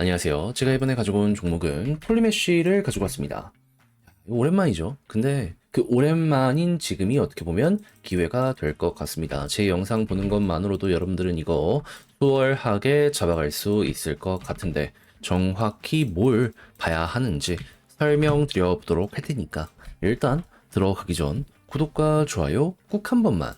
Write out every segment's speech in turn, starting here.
안녕하세요. 제가 이번에 가지고 온 종목은 폴리메쉬를 가지고 왔습니다. 오랜만이죠. 근데 그 오랜만인 지금이 어떻게 보면 기회가 될 것 같습니다. 제 영상 보는 것만으로도 여러분들은 이거 수월하게 잡아갈 수 있을 것 같은데 정확히 뭘 봐야 하는지 설명드려 보도록 할 테니까 일단 들어가기 전 구독과 좋아요 꼭한 번만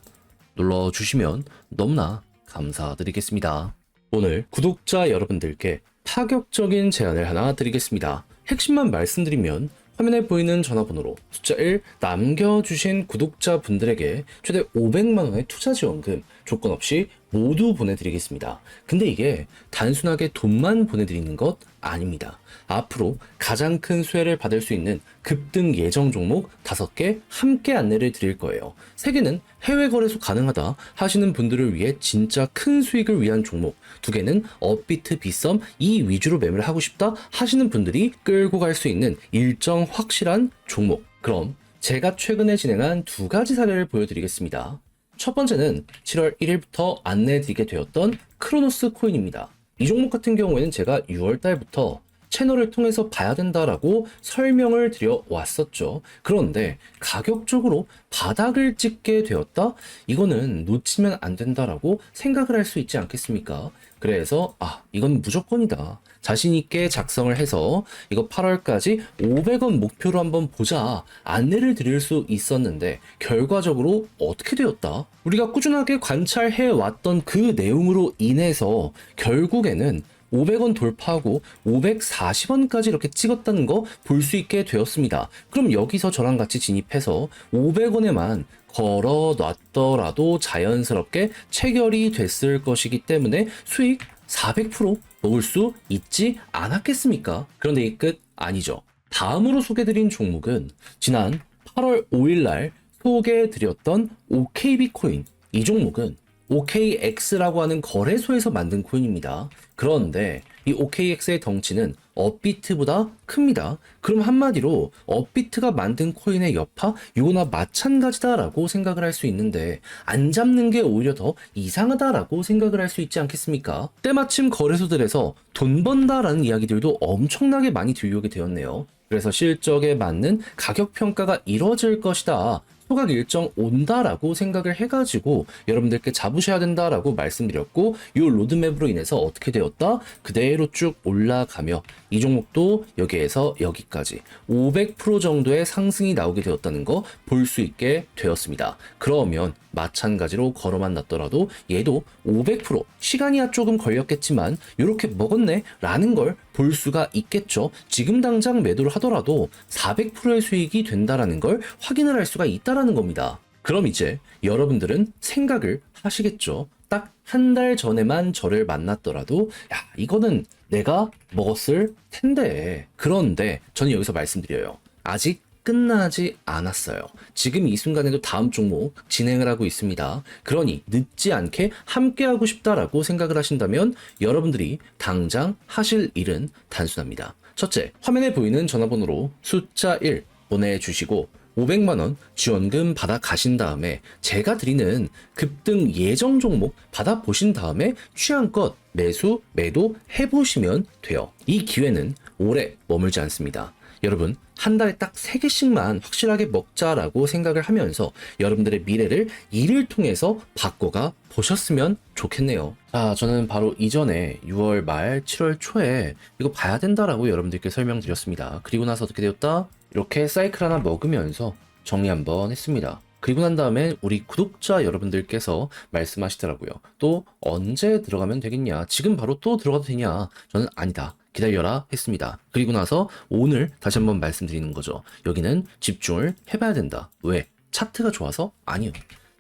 눌러 주시면 너무나 감사드리겠습니다. 오늘 구독자 여러분들께 파격적인 제안을 하나 드리겠습니다. 핵심만 말씀드리면 화면에 보이는 전화번호로 숫자 1 남겨주신 구독자분들에게 최대 500만원의 투자 지원금 조건 없이 모두 보내드리겠습니다. 근데 이게 단순하게 돈만 보내드리는 것 아닙니다. 앞으로 가장 큰 수혜를 받을 수 있는 급등 예정 종목 5개 함께 안내를 드릴 거예요. 3개는 해외 거래소 가능하다 하시는 분들을 위해 진짜 큰 수익을 위한 종목, 2개는 업비트 비썸 이 위주로 매매를 하고 싶다 하시는 분들이 끌고 갈 수 있는 일정 확실한 종목. 그럼 제가 최근에 진행한 두 가지 사례를 보여드리겠습니다. 첫 번째는 7월 1일부터 안내해드리게 되었던 크로노스 코인입니다. 이 종목 같은 경우에는 제가 6월 달부터 채널을 통해서 봐야 된다라고 설명을 드려 왔었죠. 그런데 가격적으로 바닥을 찍게 되었다? 이거는 놓치면 안 된다라고 생각을 할 수 있지 않겠습니까? 그래서 아, 이건 무조건이다. 자신 있게 작성을 해서 이거 8월까지 500원 목표로 한번 보자 안내를 드릴 수 있었는데 결과적으로 어떻게 되었다? 우리가 꾸준하게 관찰해 왔던 그 내용으로 인해서 결국에는 500원 돌파하고 540원까지 이렇게 찍었다는 거 볼 수 있게 되었습니다. 그럼 여기서 저랑 같이 진입해서 500원에만 걸어 놨더라도 자연스럽게 체결이 됐을 것이기 때문에 수익 400% 먹을 수 있지 않았겠습니까? 그런데 이 끝 아니죠. 다음으로 소개드린 종목은 지난 8월 5일 날 소개해드렸던 OKB 코인. 이 종목은 OKX라고 하는 거래소에서 만든 코인입니다. 그런데 이 OKX의 덩치는 업비트보다 큽니다. 그럼 한마디로 업비트가 만든 코인의 여파 이거나 마찬가지다라고 생각을 할 수 있는데 안 잡는 게 오히려 더 이상하다라고 생각을 할 수 있지 않겠습니까? 때마침 거래소들에서 돈 번다라는 이야기들도 엄청나게 많이 들려오게 되었네요. 그래서 실적에 맞는 가격 평가가 이루어질 것이다. 소각 일정 온다라고 생각을 해가지고 여러분들께 잡으셔야 된다라고 말씀드렸고 이 로드맵으로 인해서 어떻게 되었다? 그대로 쭉 올라가며 이 종목도 여기에서 여기까지 500% 정도의 상승이 나오게 되었다는 거 볼 수 있게 되었습니다. 그러면 마찬가지로 걸어만 놨더라도 얘도 500% 시간이야 조금 걸렸겠지만 이렇게 먹었네 라는 걸 볼 수가 있겠죠. 지금 당장 매도를 하더라도 400%의 수익이 된다라는 걸 확인을 할 수가 있다라는 겁니다. 그럼 이제 여러분들은 생각을 하시겠죠. 딱 한 달 전에만 저를 만났더라도 야 이거는 내가 먹었을 텐데 그런데 저는 여기서 말씀드려요. 아직 끝나지 않았어요. 지금 이 순간에도 다음 종목 진행을 하고 있습니다. 그러니 늦지 않게 함께 하고 싶다라고 생각을 하신다면 여러분들이 당장 하실 일은 단순합니다. 첫째, 화면에 보이는 전화번호로 숫자 1 보내주시고 500만원 지원금 받아 가신 다음에 제가 드리는 급등 예정 종목 받아 보신 다음에 취향껏 매수, 매도 해보시면 돼요. 이 기회는 오래 머물지 않습니다. 여러분, 한 달에 딱 3개씩만 확실하게 먹자라고 생각을 하면서 여러분들의 미래를 이를 통해서 바꿔가 보셨으면 좋겠네요. 자, 저는 바로 이전에 6월 말 7월 초에 이거 봐야 된다라고 여러분들께 설명드렸습니다. 그리고 나서 어떻게 되었다? 이렇게 사이클 하나 먹으면서 정리 한번 했습니다. 그리고 난 다음에 우리 구독자 여러분들께서 말씀하시더라고요. 또 언제 들어가면 되겠냐? 지금 바로 또 들어가도 되냐? 저는 아니다. 기다려라 했습니다. 그리고 나서 오늘 다시 한번 말씀드리는 거죠. 여기는 집중을 해봐야 된다. 왜? 차트가 좋아서? 아니요.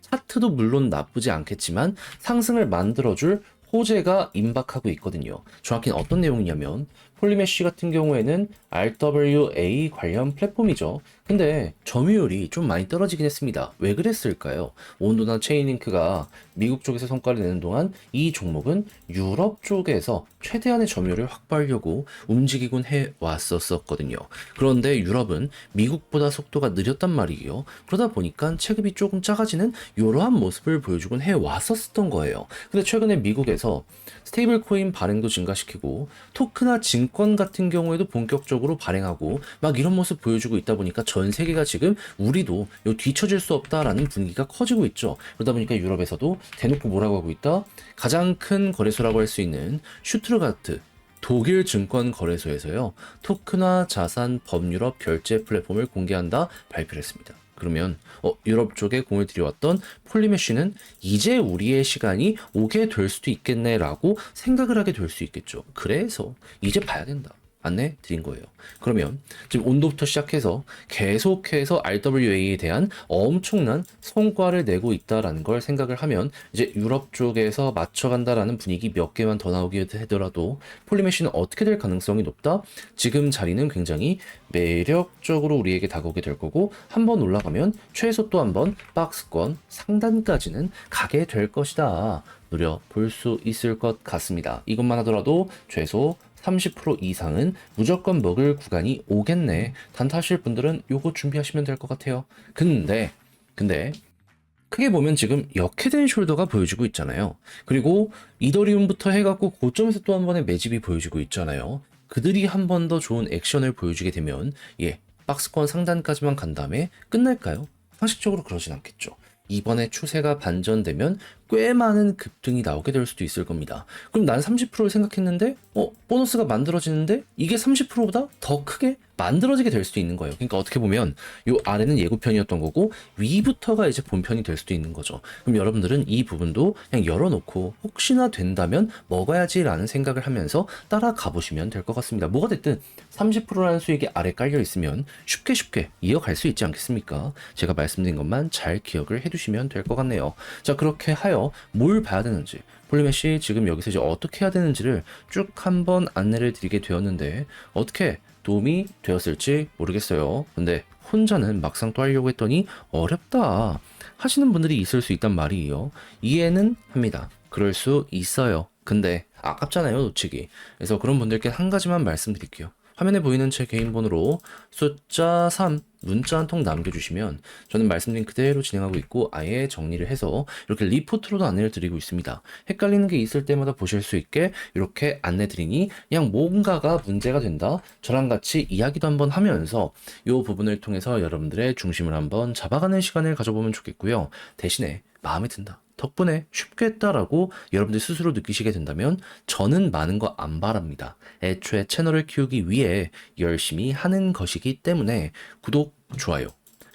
차트도 물론 나쁘지 않겠지만 상승을 만들어줄 호재가 임박하고 있거든요. 정확히는 어떤 내용이냐면 폴리메쉬 같은 경우에는 RWA 관련 플랫폼이죠. 근데 점유율이 좀 많이 떨어지긴 했습니다. 왜 그랬을까요? 온도나 체인링크가 미국 쪽에서 성과를 내는 동안 이 종목은 유럽 쪽에서 최대한의 점유율을 확보하려고 움직이곤 해 왔었거든요. 그런데 유럽은 미국보다 속도가 느렸단 말이에요. 그러다 보니까 체급이 조금 작아지는 이러한 모습을 보여주곤 해 왔었던 거예요. 근데 최근에 미국에서 유럽에서 스테이블 코인 발행도 증가시키고 토크나 증권 같은 경우에도 본격적으로 발행하고 막 이런 모습 보여주고 있다 보니까 전 세계가 지금 우리도 요 뒤처질 수 없다라는 분위기가 커지고 있죠. 그러다 보니까 유럽에서도 대놓고 뭐라고 하고 있다? 가장 큰 거래소라고 할 수 있는 슈트르가트 독일 증권 거래소에서요 토크나 자산 법유럽 결제 플랫폼을 공개한다 발표를 했습니다. 그러면 어, 유럽 쪽에 공을 들여왔던 폴리메쉬는 이제 우리의 시간이 오게 될 수도 있겠네라고 생각을 하게 될 수 있겠죠. 그래서 이제 봐야 된다. 안내 드린 거예요. 그러면 지금 온도부터 시작해서 계속해서 RWA에 대한 엄청난 성과를 내고 있다라는 걸 생각을 하면 이제 유럽 쪽에서 맞춰간다라는 분위기 몇 개만 더 나오게 되더라도 폴리메쉬는 어떻게 될 가능성이 높다? 지금 자리는 굉장히 매력적으로 우리에게 다가오게 될 거고 한 번 올라가면 최소 또 한 번 박스권 상단까지는 가게 될 것이다. 노려볼 수 있을 것 같습니다. 이것만 하더라도 최소 30% 이상은 무조건 먹을 구간이 오겠네. 단타하실 분들은 요거 준비하시면 될 것 같아요. 근데, 근데, 크게 보면 지금 역해된 숄더가 보여지고 있잖아요. 그리고 이더리움부터 해갖고 고점에서 또 한 번의 매집이 보여지고 있잖아요. 그들이 한 번 더 좋은 액션을 보여주게 되면, 예, 박스권 상단까지만 간 다음에 끝날까요? 상식적으로 그러진 않겠죠. 이번에 추세가 반전되면 꽤 많은 급등이 나오게 될 수도 있을 겁니다. 그럼 난 30%를 생각했는데, 어, 보너스가 만들어지는데 이게 30%보다 더 크게 만들어지게 될 수도 있는 거예요. 그러니까 어떻게 보면 요 아래는 예고편이었던 거고 위부터가 이제 본편이 될 수도 있는 거죠. 그럼 여러분들은 이 부분도 그냥 열어놓고 혹시나 된다면 먹어야지라는 생각을 하면서 따라가 보시면 될 것 같습니다. 뭐가 됐든 30%라는 수익이 아래 깔려 있으면 쉽게 쉽게 이어갈 수 있지 않겠습니까? 제가 말씀드린 것만 잘 기억을 해두시면 될 것 같네요. 자 그렇게 하여 뭘 봐야 되는지 폴리메시 지금 여기서 이제 어떻게 해야 되는지를 쭉 한번 안내를 드리게 되었는데 어떻게 도움이 되었을지 모르겠어요. 근데 혼자는 막상 또 하려고 했더니 어렵다 하시는 분들이 있을 수 있단 말이에요. 이해는 합니다. 그럴 수 있어요. 근데 아깝잖아요, 놓치기. 그래서 그런 분들께 한 가지만 말씀드릴게요. 화면에 보이는 제 개인 번호로 숫자 3 문자 한 통 남겨주시면 저는 말씀드린 그대로 진행하고 있고 아예 정리를 해서 이렇게 리포트로도 안내를 드리고 있습니다. 헷갈리는 게 있을 때마다 보실 수 있게 이렇게 안내 드리니 그냥 뭔가가 문제가 된다. 저랑 같이 이야기도 한번 하면서 이 부분을 통해서 여러분들의 중심을 한번 잡아가는 시간을 가져보면 좋겠고요. 대신에 마음에 든다. 덕분에 쉽게 했다라고 여러분들 스스로 느끼시게 된다면 저는 많은 거 안 바랍니다. 애초에 채널을 키우기 위해 열심히 하는 것이기 때문에 구독, 좋아요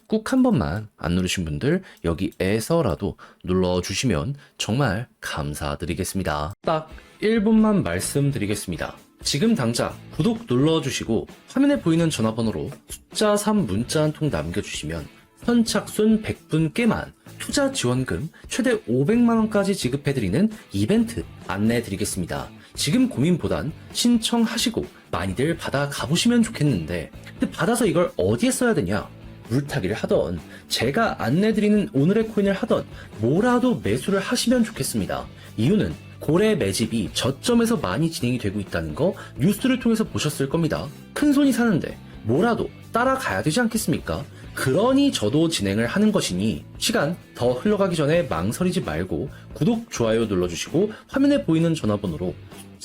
꾹 한 번만 안 누르신 분들 여기에서라도 눌러주시면 정말 감사드리겠습니다. 딱 1분만 말씀드리겠습니다. 지금 당장 구독 눌러주시고 화면에 보이는 전화번호로 숫자 3 문자 한 통 남겨주시면 선착순 100분께만 투자 지원금 최대 500만원까지 지급해드리는 이벤트 안내해드리겠습니다. 지금 고민보단 신청하시고 많이들 받아 가보시면 좋겠는데 근데 받아서 이걸 어디에 써야 되냐? 물타기를 하던 제가 안내드리는 오늘의 코인을 하던 뭐라도 매수를 하시면 좋겠습니다. 이유는 고래 매집이 저점에서 많이 진행이 되고 있다는 거 뉴스를 통해서 보셨을 겁니다. 큰 손이 사는데 뭐라도 따라가야 되지 않겠습니까? 그러니 저도 진행을 하는 것이니 시간 더 흘러가기 전에 망설이지 말고 구독, 좋아요 눌러주시고 화면에 보이는 전화번호로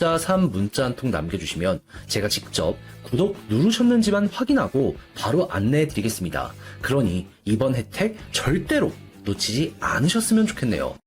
숫자 3 문자 한 통 남겨주시면 제가 직접 구독 누르셨는지만 확인하고 바로 안내해 드리겠습니다. 그러니 이번 혜택 절대로 놓치지 않으셨으면 좋겠네요.